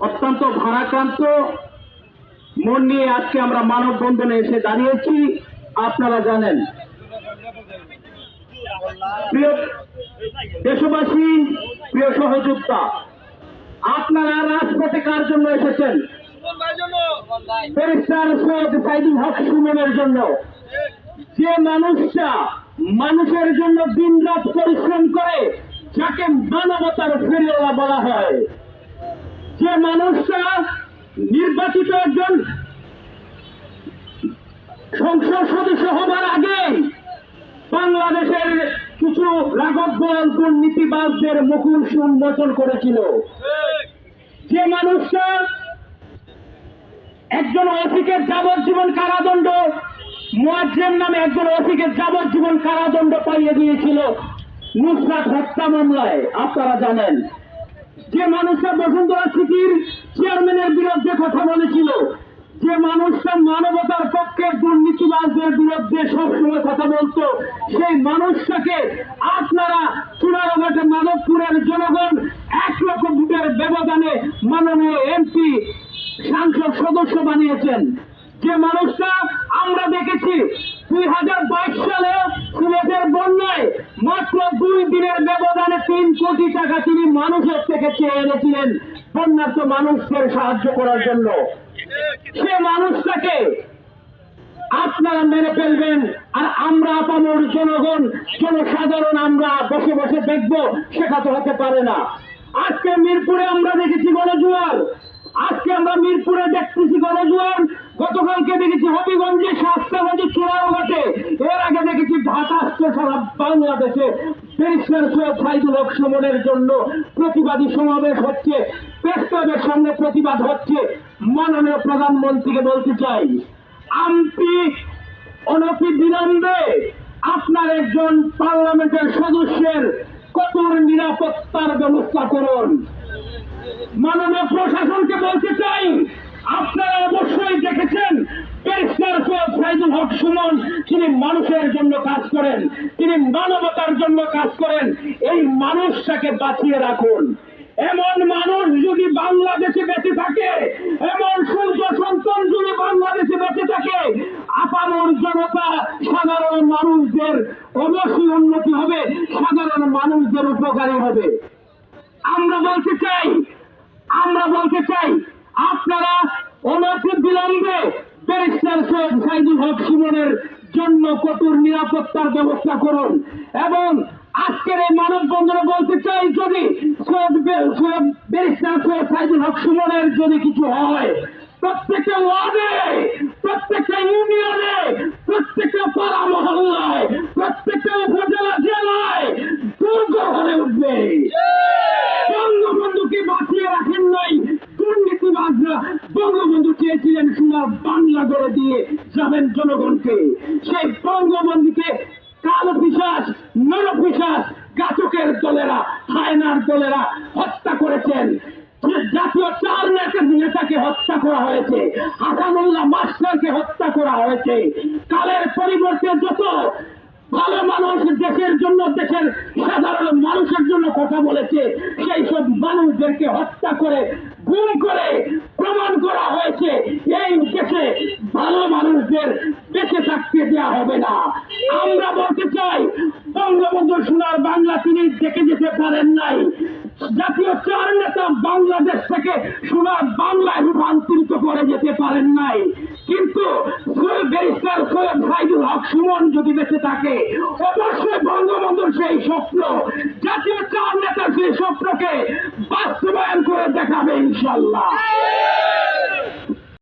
অত্যন্ত ভারাক্রান্ত। মন নিয়ে আজকে আমরা মানববন্ধনে এসে দাঁড়িয়েছি। আপনারা জানেন। প্রিয় দেশবাসী, প্রিয় সহযোদ্ধা, আপনারা রাজপথে কার জন্য এসেছেন? জন্য। যে মানুষটা মানুষের জন্য দিনরাত পরিশ্রম করে, যাকে মানবতার ফেরিওয়ালা বলা হয়। যে মানুষটা নির্বাচিত একজন সংসদ সদস্য হবার আগে বাংলাদেশের কিছু রাঘব বল দুর্নীতিবাজদের মুকুল উন্মোচন করেছিল। যে মানুষটা একজন অফিকে যাবজ্জীবন কারাদণ্ড, মুয়াজ্জেম নামে একজন অফিকের যাবজ্জীবন কারাদণ্ড পাইয়ে দিয়েছিল নুসরাত হত্যা মামলায়। আপনারা জানেন যে মানুষটা বসুন্ধরা সিটির চেয়ারম্যানের বিরুদ্ধে কথা বলেছিল, যে মানুষটা মানবতার পক্ষে দুর্নীতিবাজদের বিরুদ্ধে সবসময় কথা বলতো, সেই মানুষটাকে আপনারা চুনারঘাটে মাধবপুরের জনগণ এক লক্ষ ভোটের ব্যবধানে মাননীয় এমপি সাংসদ সদস্য বানিয়েছেন। যে মানুষটা আমরা দেখেছি দুই হাজার বাইশ সালে সিলেটের বন্যায় মাত্র দুই দিনের ব্যবধানে তিন কোটি টাকা তিনি মানুষের থেকে চেয়ে এনেছিলেন বন্যার্থ মানুষদের সাহায্য করার জন্য। সে মানুষটাকে আপনারা মেরে ফেলবেন আর আমরা আপামর জনগণ, জনসাধারণ আমরা বসে বসে দেখব, সেটা তো হতে পারে না। আজকে মিরপুরে আমরা দেখেছি গণজোয়ার। আজকে আমরা মিরপুরে দেখতেছি গণজোয়ার। গতকালকে দেখেছি হবিগঞ্জে শাস্তাগঞ্জে চূড়াঘাটে এর আগে দেখেছি ঢাকাস্থ সারা বাংলাদেশে ব্যারিস্টার সৈয়দ সাইদুল হক সুমনের জন্য প্রতিবাদী সমাবেশ হচ্ছে। প্রেস সামনে প্রতিবাদ হচ্ছে। মাননীয় প্রধানমন্ত্রীকে বলতে চাই, আমপি অনতি বিলম্বে আপনার একজন পার্লামেন্টের সদস্যের কঠোর নিরাপত্তার ব্যবস্থা করুন। মাননীয় প্রশাসনকে বলতে মানুষের জন্য কাজ করেন, তিনি মানবতার জন্য কাজ করেন, এই মানুষটাকে বাঁচিয়ে রাখুন। এমন মানুষ যদি বাংলাদেশে বেঁচে থাকে, এমন সূর্য সন্তান যদি বাংলাদেশে বেঁচে থাকে, আপামর জনতা সাধারণ মানুষদের অবশ্যই উন্নতি হবে, সাধারণ মানুষদের উপকারী হবে। আমরা বলতে চাই, আমরা বলতে চাই, আপনারা অনতি বিলম্বে ব্যারিস্টার সাইদুল হক সুমনের জন্য কঠোর নিরাপত্তার ব্যবস্থা করুন। এবং আজকের এই মানববন্ধনে বলতে চাই, যদি ব্যারিস্টার সৈয়দ সাইদুল হক সুমনের যদি কিছু হয়, প্রত্যেকটা ওয়ার্ডে, প্রত্যেকটা চেয়েছিলেন সোনার বাংলা গড়ে দিয়ে যাবেন জনগণকে। সেই বঙ্গবন্ধুকে কালো পিসাস নর পিসাস ঘাতকের দলেরা, হায়নার দলেরা হত্যা করেছেন। জাতীয় চার নেতাকে হত্যা করা হয়েছে হাসানুল্লাহ মাস্টারকে হত্যা করা হয়েছে। কালের পরিবর্তে যত ভালো মানুষ দেশের জন্য, দেশের সাধারণ মানুষের জন্য কথা বলেছে, সেই সব মানুষদেরকে হত্যা করে গুম তিনি দেখে যেতে পারেন নাই। জাতীয় চার নেতা বাংলাদেশ থেকে সোনার বাংলায় রূপান্তরিত করে যেতে পারেন নাই। কিন্তু ব্যারিস্টার সৈয়দ সাইদুল হক সুমন যদি বেঁচে থাকে, অবশ্যই বঙ্গবন্ধুর সেই স্বপ্ন, জাতীয় চার নেতার সেই স্বপ্নকে বাস্তবায়ন করে দেখাবে ইনশাল্লাহ।